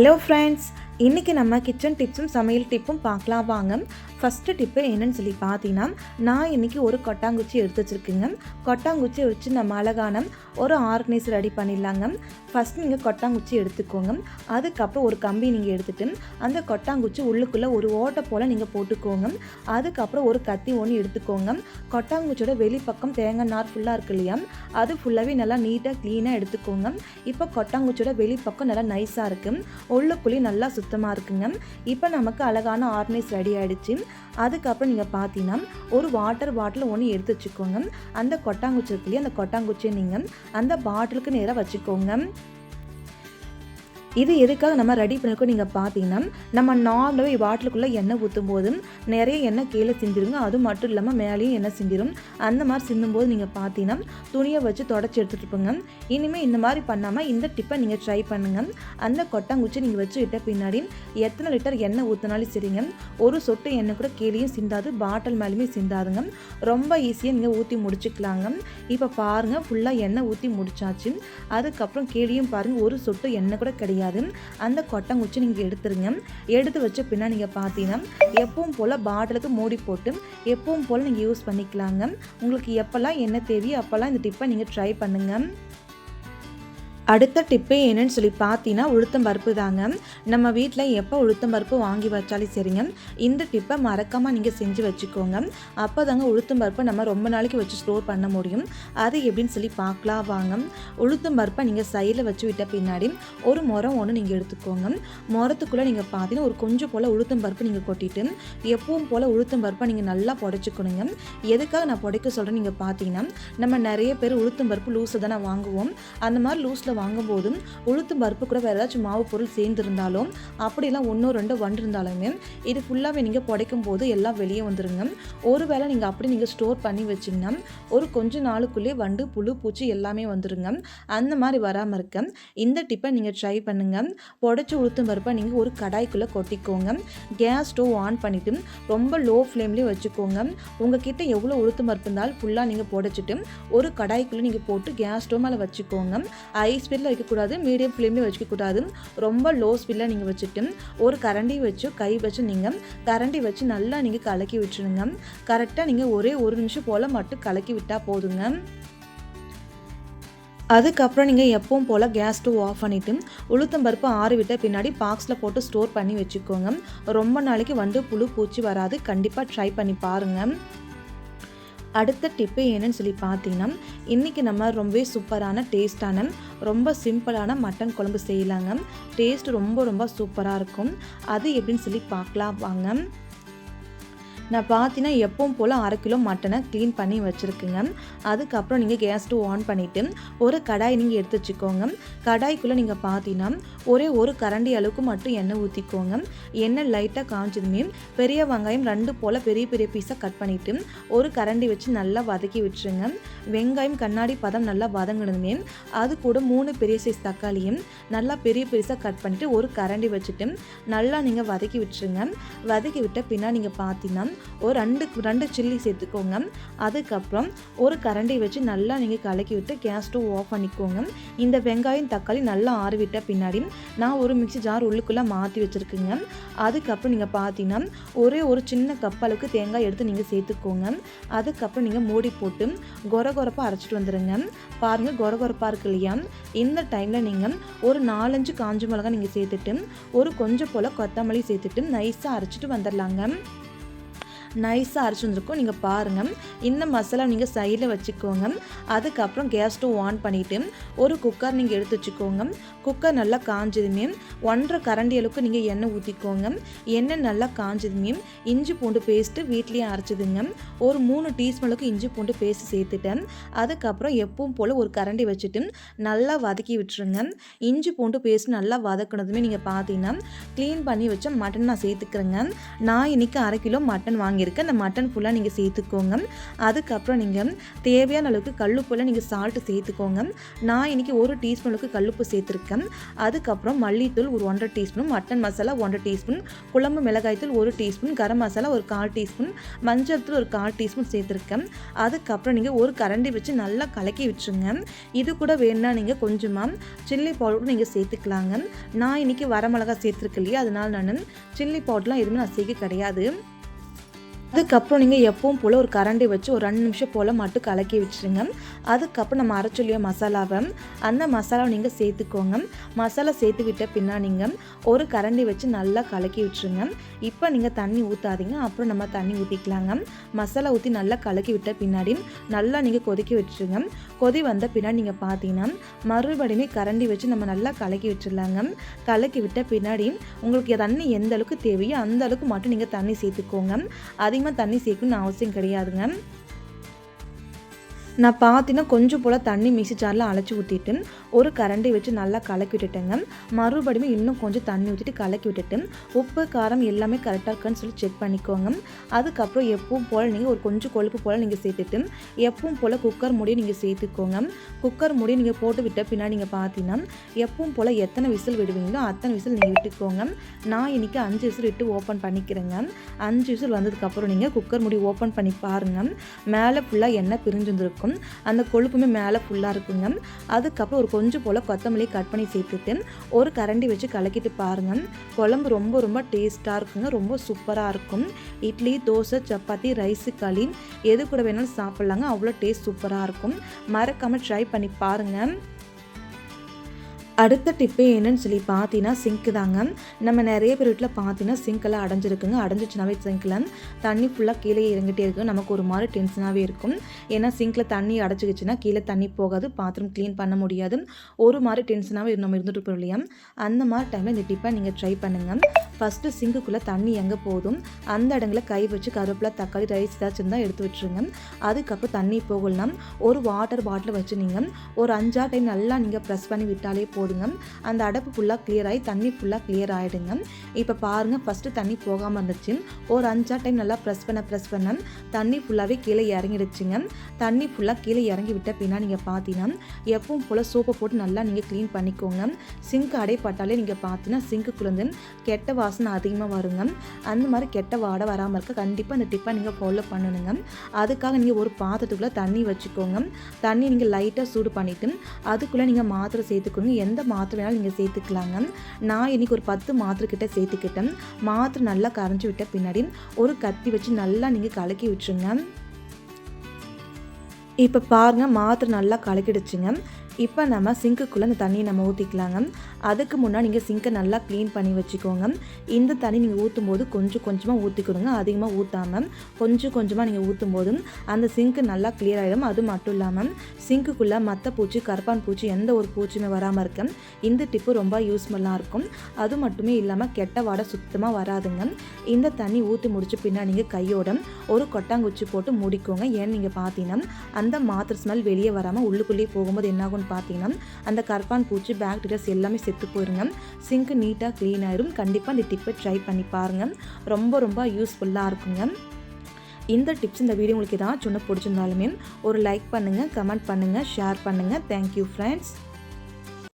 Hello friends இன்றைக்கி நம்ம kitchen டிப்ஸும் சமையல் டிப்பும் பார்க்கலாம் வாங்க. ஃபஸ்ட்டு டிப்பு என்னன்னு சொல்லி பார்த்தீங்கன்னா நான் இன்றைக்கி ஒரு கொட்டாங்குச்சி எடுத்து வச்சுருக்கேங்க. கொட்டாங்குச்சி வச்சு நம்ம அழகான ஒரு ஆர்கனைஸ் ரெடி பண்ணிடலாங்க. ஃபஸ்ட் நீங்கள் கொட்டாங்குச்சி எடுத்துக்கோங்க. அதுக்கப்புறம் ஒரு கம்பி நீங்கள் எடுத்துகிட்டு அந்த கொட்டாங்குச்சி உள்ளுக்குள்ளே ஒரு ஓட்டை போல் நீங்கள் போட்டுக்கோங்க. அதுக்கப்புறம் ஒரு கத்தி ஒன்று எடுத்துக்கோங்க. கொட்டாங்குச்சியோட வெளிப்பக்கம் தேங்காய் நார் ஃபுல்லாக இருக்கு இல்லையா? அது ஃபுல்லாகவே நல்லா நீட்டாக க்ளீனாக எடுத்துக்கோங்க. இப்போ கொட்டாங்குச்சியோட வெளிப்பக்கம் நல்லா நைஸாக இருக்குது உள்ளுக்குள்ளேயும் நல்லா சுத்தமாக இருக்குங்க. இப்போ நமக்கு அழகான ஆர்னிஸ் ரெடி ஆகிடுச்சு அதுக்கப்புறம் நீங்கள் பார்த்தீங்கன்னா ஒரு வாட்டர் பாட்டில் ஒன்று எடுத்து வச்சுக்கோங்க. அந்த கொட்டாங்குச்சி இருக்குல்லையே அந்த கொட்டாங்குச்சியை நீங்கள் அந்த பாட்டிலுக்கு நேராக வச்சுக்கோங்க. இது எதுக்காக நம்ம ரெடி பண்ணிருக்கோம்? நீங்கள் பார்த்தீங்கன்னா நம்ம நார்மலாகவே பாட்டிலுக்குள்ளே எண்ணெய் ஊற்றும் போது நிறைய எண்ணெய் கீழே சிந்திருங்க. அது மட்டும் இல்லாமல் மேலேயும் எண்ணெய் சிந்திரும். அந்த மாதிரி சிந்தும்போது நீங்கள் பார்த்தீங்கன்னா துணியை வச்சு தொடச்சி எடுத்துகிட்டு இருப்போங்க. இனிமேல் இந்த மாதிரி பண்ணாமல் இந்த டிப்பை நீங்கள் ட்ரை பண்ணுங்கள் அந்த கொட்டாங்குச்சி நீங்கள் வச்சு விட்ட பின்னாடி எத்தனை லிட்டர் எண்ணெய் ஊற்றினாலும் சரிங்க. ஒரு சொட்டு எண்ணெய் கூட கீழேயும் சிந்தாது பாட்டில் மேலேயுமே சிந்தாதுங்க. ரொம்ப ஈஸியாக நீங்கள் ஊற்றி முடிச்சுக்கலாங்க. இப்போ பாருங்கள் ஃபுல்லாக எண்ணெய் ஊற்றி முடிச்சாச்சு. அதுக்கப்புறம் கீழேயும் பாருங்கள் ஒரு சொட்டு எண்ணெய் கூட கிடையாது. அந்த கொட்டங்குச்சி நீங்கள் எடுத்துருங்க. எடுத்து வச்ச பின்னா நீங்கள் பார்த்தீங்கன்னா எப்பவும் போல் பாட்டிலுக்கு மூடி போட்டு எப்பவும் போல் நீங்கள் யூஸ் பண்ணிக்கலாங்க. உங்களுக்கு எப்போல்லாம் என்ன தேவையோ அப்போல்லாம் இந்த டிப்பை நீங்கள் ட்ரை பண்ணுங்கள் அடுத்த டிப்பே என்னன்னு சொல்லி பார்த்தீங்கன்னா உளுத்தம் பருப்பு தாங்க. நம்ம வீட்டில் எப்போ உளுத்தம் பருப்பு வாங்கி வச்சாலும் சரிங்க. இந்த டிப்பை மறக்காமல் நீங்கள் செஞ்சு வச்சுக்கோங்க. அப்போ தாங்க உளுத்தம் பருப்பை நம்ம ரொம்ப நாளைக்கு வச்சு ஸ்டோர் பண்ண முடியும். அது எப்படின்னு சொல்லி பார்க்கலாம் வாங்க. உளுத்தம் பருப்பை நீங்கள் சைடில் வச்சு விட்ட பின்னாடி ஒரு முறம் ஒன்று நீங்கள் எடுத்துக்கோங்க. முறத்துக்குள்ளே நீங்கள் பார்த்தீங்கன்னா ஒரு கொஞ்சம் போல் உளுத்தம் பருப்பு நீங்கள் கொட்டிட்டு எப்பவும் போல் உளுத்தம் பருப்பை நீங்கள் நல்லா புடைச்சிக்கணுங்க. எதுக்காக நான் புடைக்க சொல்கிறேன் நீங்கள் பார்த்தீங்கன்னா நம்ம நிறைய பேர் உளுத்தம் பருப்பு லூஸை தானே வாங்குவோம். அந்த மாதிரி லூஸில் வாங்கும்போதும் உளுத்து பருப்பு கூட வேறு ஏதாச்சும் மாவு பொருள் சேர்ந்துருந்தாலும் அப்படிலாம் ஒன்றோ ரெண்டோ வண்டு இருந்தாலுமே இது ஃபுல்லாகவே நீங்கள் புடைக்கும் போது எல்லாம் வெளியே வந்துருங்க. ஒருவேளை நீங்கள் அப்படி நீங்கள் ஸ்டோர் பண்ணி வச்சிங்கன்னா ஒரு கொஞ்ச நாளுக்குள்ளே வண்டு புழு பூச்சி எல்லாமே வந்துருங்க. அந்த மாதிரி வராமல் இருக்க. இந்த டிப்பை நீங்கள் ட்ரை பண்ணுங்கள் புடைச்சி உளுத்தும் பருப்பை நீங்கள் ஒரு கடாய்க்குள்ளே கொட்டிக்கோங்க. கேஸ் ஸ்டவ் ஆன் பண்ணிவிட்டு ரொம்ப லோ ஃப்ளேம்லேயே வச்சுக்கோங்க. உங்ககிட்ட எவ்வளோ உளுத்து பருப்பு இருந்தாலும் ஃபுல்லாக நீங்கள் புடைச்சிட்டு ஒரு கடாய்க்குள்ளே நீங்கள் போட்டு கேஸ் ஸ்டவ் மேலே வச்சுக்கோங்க. ஐஸ் ஸ்பீடில் வைக்கக்கூடாது மீடியம் ஃப்ளேம்லேயும் வச்சுக்கக்கூடாது. ரொம்ப லோ ஸ்பீடில் நீங்கள் வச்சுட்டு ஒரு கரண்டி வச்சு கை வச்சு நீங்கள் கரண்டி வச்சு நல்லா நீங்கள் கலக்கி விட்டுருங்க. கரெக்டாக நீங்கள் ஒரே ஒரு நிமிஷம் போல் மட்டும் கலக்கி விட்டால் போதுங்க. அதுக்கப்புறம் நீங்கள் எப்பவும் போல் கேஸ் ஸ்டவ் ஆஃப் பண்ணிவிட்டு உளுத்தம் பருப்பு ஆறு விட்ட பின்னாடி பாக்ஸில் போட்டு ஸ்டோர் பண்ணி வச்சுக்கோங்க. ரொம்ப நாளைக்கு வந்து புழு பூச்சி வராது. கண்டிப்பாக ட்ரை பண்ணி பாருங்கள் அடுத்த டிப்பு என்னன்னு சொல்லி பார்த்தீங்கன்னா இன்றைக்கி நம்ம ரொம்பவே சூப்பரான டேஸ்டான ரொம்ப சிம்பிளான மட்டன் குழம்பு செய்யலாங்க. டேஸ்ட் ரொம்ப ரொம்ப சூப்பராக இருக்கும். அது எப்படின்னு சொல்லி பார்க்கலாம். வாங்க. நான் பார்த்தீங்கன்னா எப்பவும் போல் அரை கிலோ மட்டனை க்ளீன் பண்ணி வச்சுருக்குங்க. அதுக்கப்புறம் நீங்கள் கேஸ் ஸ்டவ் ஆன் பண்ணிவிட்டு ஒரு கடாய் நீங்கள் எடுத்து வச்சுக்கோங்க. கடாய்க்குள்ளே நீங்கள் பார்த்தீங்கன்னா ஒரே ஒரு கரண்டி அளவுக்கு மட்டும் எண்ணெய் ஊற்றிக்கோங்க எண்ணெய் லைட்டாக காய்ச்சதுமே பெரிய வெங்காயம் ரெண்டு போல் பெரிய பெரிய பீஸாக கட் பண்ணிவிட்டு ஒரு கரண்டி வச்சு நல்லா வதக்கி விட்டுருங்க. வெங்காயம் கண்ணாடி பதம் நல்லா வதங்கினதுமே அது கூட மூணு பெரிய சைஸ் தக்காளியும் நல்லா பெரிய பெருசாக கட் பண்ணிவிட்டு ஒரு கரண்டி வச்சுட்டு நல்லா நீங்கள் வதக்கி விட்டுருங்க. வதக்கி விட்ட பின்னா நீங்கள் பார்த்தீங்கன்னா ஒரு ரெண்டு ரெண்டு சில்லி சேர்த்துக்கோங்க. அதுக்கப்புறம் ஒரு கரண்டி வச்சு நல்லா நீங்கள் கலக்கி விட்டு கேஸ் ஸ்டவ் ஆஃப் பண்ணிக்கோங்க. இந்த வெங்காயம் தக்காளி நல்லா ஆறிவிட்ட பின்னாடி நான் ஒரு மிக்சி ஜார் உள்ளுக்குள்ளே மாற்றி வச்சுருக்குங்க. அதுக்கப்புறம் நீங்கள் பார்த்தீங்கன்னா ஒரே ஒரு சின்ன கப் அளவுக்கு தேங்காய் எடுத்து நீங்கள் சேர்த்துக்கோங்க. அதுக்கப்புறம் நீங்கள் மூடி போட்டு கொரகொரப்பாக அரைச்சிட்டு வந்துடுங்க பாருங்கள் கொர கொரப்பாக இருக்கு இல்லையா? இந்த டைமில் நீங்கள் ஒரு நாலஞ்சு காஞ்ச மிளகா நீங்கள் சேர்த்துட்டு ஒரு கொஞ்சம் போல் கொத்தமல்லி சேர்த்துட்டு நைஸாக அரைச்சிட்டு வந்துடலாங்க நைஸாக அரைச்சி வந்திருக்கும். நீங்கள் பாருங்கள் இந்த மசாலா நீங்கள் சைடில் வச்சுக்கோங்க. அதுக்கப்புறம் கேஸ் ஸ்டவ் ஆன் பண்ணிவிட்டு ஒரு குக்கர் நீங்கள் எடுத்து வச்சுக்கோங்க. குக்கர் நல்லா காஞ்சதுமே ஒன்றரை கரண்டி அளவுக்கு நீங்கள் எண்ணெய் ஊற்றிக்கோங்க எண்ணெய் நல்லா காஞ்சதுமே இஞ்சி பூண்டு பேஸ்ட்டு வீட்லேயே அரைச்சிதுங்க. ஒரு மூணு டீஸ்பூனுக்கு இஞ்சி பூண்டு பேஸ்ட் சேர்த்துட்டேன். அதுக்கப்புறம் எப்பவும் போல் ஒரு கரண்டி வச்சுட்டு நல்லா வதக்கி விட்டுருங்க. இஞ்சி பூண்டு பேஸ்ட் நல்லா வதக்கினதுமே நீங்கள் பார்த்தீங்கன்னா க்ளீன் பண்ணி வச்ச மட்டன் நான் சேர்த்துக்கிறேங்க. நான் இன்றைக்கி அரை கிலோ மட்டன் வாங்கி வாங்கியிருக்கேன் அந்த மட்டன் ஃபுல்லாக நீங்கள் சேர்த்துக்கோங்க. அதுக்கப்புறம் நீங்கள் தேவையான அளவுக்கு கல்லுப்புல நீங்கள் சால்ட்டு சேர்த்துக்கோங்க. நான் இன்றைக்கி ஒரு டீஸ்பூனுக்கு கல்லுப்பு சேர்த்துருக்கேன். அதுக்கப்புறம் மல்லித்தூள் ஒரு ஒன்றரை டீஸ்பூன் மட்டன் மசாலா ஒன்றரை டீஸ்பூன் குழம்பு மிளகாய்த்தூள் ஒரு டீஸ்பூன் கரம் மசாலா ஒரு கால் டீஸ்பூன் மஞ்சள் தூள் ஒரு கால் டீஸ்பூன் சேர்த்துருக்கேன். அதுக்கப்புறம் நீங்கள் ஒரு கரண்டி வச்சு நல்லா கலக்கி விட்டுருங்க இது கூட வேணும்னா நீங்கள் கொஞ்சமாக சில்லி பவுடர் நீங்கள் சேர்த்துக்கலாங்க. நான் இன்றைக்கி வரமிளகா சேர்த்துருக்கு இல்லையா? அதனால் நான் சில்லி பவுடர்லாம் எதுவுமே நான் சேர்க்க கிடையாது. அதுக்கப்புறம் நீங்கள் எப்பவும் போல் ஒரு கரண்டி வச்சு ஒரு ரெண்டு நிமிஷம் போல் மட்டும் கலக்கி வச்சுருங்க. அதுக்கப்புறம் நம்ம அரைச்சொல்லிய மசாலாவை. அந்த மசாலாவை நீங்கள் சேர்த்துக்கோங்க. மசாலா சேர்த்து விட்ட பின்னா நீங்கள் ஒரு கரண்டி வச்சு நல்லா கலக்கி விட்டுருங்க இப்போ நீங்கள் தண்ணி ஊற்றாதீங்க அப்புறம் நம்ம தண்ணி ஊற்றிக்கலாங்க மசாலா ஊற்றி நல்லா கலக்கி விட்ட பின்னாடி நல்லா நீங்கள் கொதிக்க விட்டுருங்க கொதி வந்த பின்னாடி நீங்கள் பார்த்தீங்கன்னா மறுபடியுமே கரண்டி வச்சு நம்ம நல்லா கலக்கி விட்டுருலாங்க கலக்கி விட்ட பின்னாடி உங்களுக்கு தண்ணி எந்த அளவுக்கு தேவையோ அந்த அளவுக்கு மட்டும் நீங்கள் தண்ணி சேர்த்துக்கோங்க. அதிகமாக தண்ணி சேர்க்கணும்னு அவசியம் கிடையாதுங்க. நான் பார்த்தீங்கன்னா கொஞ்சம் போல் தண்ணி மிக்சி ஜாரில் அழைச்சி ஊற்றிட்டு ஒரு கரண்டி வச்சு நல்லா கலக்கி விட்டுட்டேங்க. மறுபடியும் இன்னும் கொஞ்சம் தண்ணி ஊற்றிட்டு கலக்கி விட்டுட்டு உப்பு காரம் எல்லாமே கரெக்டாக இருக்கான்னு சொல்லி செக் பண்ணிக்கோங்க. அதுக்கப்புறம் எப்பவும் போல் நீங்கள் ஒரு கொஞ்சம் கொழுப்பு போல் நீங்கள் சேர்த்துட்டு எப்பவும் போல் குக்கர் மூடியை நீங்கள் சேர்த்துக்கோங்க. குக்கர் மூடியை நீங்கள் போட்டு விட்ட பின்னாடி நீங்கள் பார்த்தீங்கன்னா எப்பவும் போல் எத்தனை விசில் விடுவீங்களோ அத்தனை விசில் நீங்கள் விட்டுக்கோங்க. நான் இன்றைக்கி அஞ்சு விசில் விட்டு ஓப்பன் பண்ணிக்கிறேங்க. அஞ்சு விசில் வந்ததுக்கப்புறம் நீங்கள் குக்கர் மூடி ஓப்பன் பண்ணி பாருங்கள் மேலே ஃபுல்லாக எண்ணெய் பிரிஞ்சு வந்துருக்கும் அந்த கொழுப்புமே மேலே ஃபுல்லாக இருக்குங்க. அதுக்கப்புறம் ஒரு கொஞ்சம் போல் கொத்தமல்லி கட் பண்ணி சேர்த்துட்டு ஒரு கரண்டி வச்சு கலக்கிட்டு பாருங்கள் குழம்பு ரொம்ப ரொம்ப டேஸ்ட்டாக இருக்குங்க. ரொம்ப சூப்பராக இருக்கும். இட்லி தோசை சப்பாத்தி ரைஸு களி எது கூட வேணாலும் சாப்பிட்லாங்க. அவ்வளோ டேஸ்ட் சூப்பராக இருக்கும். மறக்காமல் ட்ரை பண்ணி பாருங்கள் அடுத்த டிப்பு என்னன்னு சொல்லி பார்த்தீங்கன்னா சிங்க்கு தாங்க. நம்ம நிறைய பேர் வீட்டில் பார்த்தீங்கன்னா சிங்க்கெல்லாம் அடைஞ்சிருக்குங்க. அடைஞ்சிச்சுனாவே சிங்க்கில் தண்ணி ஃபுல்லாக கீழே இறங்கிட்டே இருக்கும் நமக்கு ஒரு மாதிரி டென்ஷனாகவே இருக்கும். ஏன்னா சிங்க்கில் தண்ணி அடைச்சிக்கிச்சுன்னா கீழே தண்ணி போகாது. பாத்திரம் க்ளீன் பண்ண முடியாது. ஒரு மாதிரி டென்ஷனாகவே நம்ம இருந்துட்டு இருப்போம் இல்லையா? அந்த மாதிரி டைமில் இந்த டிப்பை நீங்கள் ட்ரை பண்ணுங்கள் ஃபஸ்ட்டு சிங்குக்குள்ளே தண்ணி எங்கே போதும்? அந்த இடங்களை கை வச்சு கருவேப்பிலை தக்காளி ரைஸ் ஏதாச்சும் இருந்தால் எடுத்து வச்சுருங்க. அதுக்கப்புறம் தண்ணி போகலாம். ஒரு வாட்டர் பாட்டில் வச்சு நீங்கள் ஒரு அஞ்சாறு டைம் நல்லா நீங்கள் ப்ரெஸ் பண்ணி விட்டாலே போதும். போடுங்க. அந்த அடப்பு ஃபுல்லாக கிளியர் ஆகி தண்ணி ஃபுல்லாக கிளியர் ஆகிடுங்க இப்போ பாருங்கள் ஃபஸ்ட்டு தண்ணி போகாமல் இருந்துச்சு. ஒரு அஞ்சாறு டைம் நல்லா ப்ரெஸ் பண்ண ப்ரெஸ் பண்ண தண்ணி ஃபுல்லாகவே கீழே இறங்கிடுச்சுங்க. தண்ணி ஃபுல்லாக கீழே இறங்கி விட்ட பின்னா நீங்கள் பார்த்தீங்கன்னா எப்பவும் போல் சோப்பை போட்டு நல்லா நீங்கள் க்ளீன் பண்ணிக்கோங்க. சிங்க் அடைப்பட்டாலே நீங்கள் பார்த்தீங்கன்னா சிங்க்குள்ளேருந்து கெட்ட வாசனை அதிகமாக வருங்க. அந்த மாதிரி கெட்ட வாடை வராமல் இருக்க கண்டிப்பாக அந்த டிப்பை நீங்கள் ஃபாலோ பண்ணணுங்க. அதுக்காக நீங்கள் ஒரு பாத்திரத்துக்குள்ளே தண்ணி வச்சுக்கோங்க. தண்ணி நீங்கள் லைட்டாக சூடு பண்ணிவிட்டு அதுக்குள்ளே நீங்கள் மாத்திரை சேர்த்துக்கோங்க. எந்த மாத்திரை வேணாலும் நீங்கள் சேர்த்துக்கலாங்க. நான் இன்றைக்கி ஒரு பத்து மாத்திரை கிட்ட சேர்த்துக்கிட்டேன். மாத்திரை நல்லா கரைஞ்சி விட்ட பின்னாடி ஒரு கத்தி வச்சு நல்லா நீங்கள் கலக்கி விட்டுருங்க. இப்போ பாருங்கள் மாத்திரை நல்லா கலக்கிடுச்சுங்க. இப்போ நம்ம சிங்குக்குள்ளே இந்த தண்ணியை நம்ம ஊற்றிக்கலாங்க அதுக்கு முன்னாடி நீங்கள் சிங்கை நல்லா க்ளீன் பண்ணி வச்சுக்கோங்க. இந்த தண்ணி நீங்கள் ஊற்றும் போது கொஞ்சம் கொஞ்சமாக ஊற்றிக்கணுங்க அதிகமாக ஊற்றாமல் கொஞ்சம் கொஞ்சமாக நீங்கள் ஊற்றும் போதும் அந்த சிங்க்கு நல்லா கிளியர் ஆகிடும் அது மட்டும் இல்லாமல் சிங்குக்குள்ளே மற்ற பூச்சி கருப்பான் பூச்சி எந்த ஒரு பூச்சியுமே வராமல் இருக்க இந்த டிப்பு ரொம்ப யூஸ்ஃபுல்லாக இருக்கும். அது மட்டுமே இல்லாமல் கெட்ட வாடை சுத்தமாக வராதுங்க. இந்த தண்ணி ஊற்றி முடிச்சு பின்னாடி நீங்கள் கையோட ஒரு கொட்டாங்குச்சி போட்டு முடிக்கோங்க. ஏன்னு நீங்கள் பார்த்தீங்கன்னா அந்த அந்த மாத்திரை ஸ்மெல் வெளியே வராமல் உள்ளுக்குள்ளேயே போகும்போது என்னாகும்னு பார்த்தீங்கன்னா அந்த கற்பான் பூச்சி பேக்டீரியாஸ் எல்லாமே செத்து போயிருங்க. சிங்க் நீட்டாக க்ளீன் ஆயிரும். கண்டிப்பாக இந்த டிப்பை ட்ரை பண்ணி பாருங்கள் ரொம்ப ரொம்ப யூஸ்ஃபுல்லாக இருக்குங்க. இந்த டிப்ஸ் இந்த வீடியோ உங்களுக்கு ஏதாச்சும் ஒன்று பிடிச்சிருந்தாலுமே ஒரு லைக் பண்ணுங்கள் கமெண்ட் பண்ணுங்கள் ஷேர் பண்ணுங்கள் தேங்க்யூ ஃப்ரெண்ட்ஸ்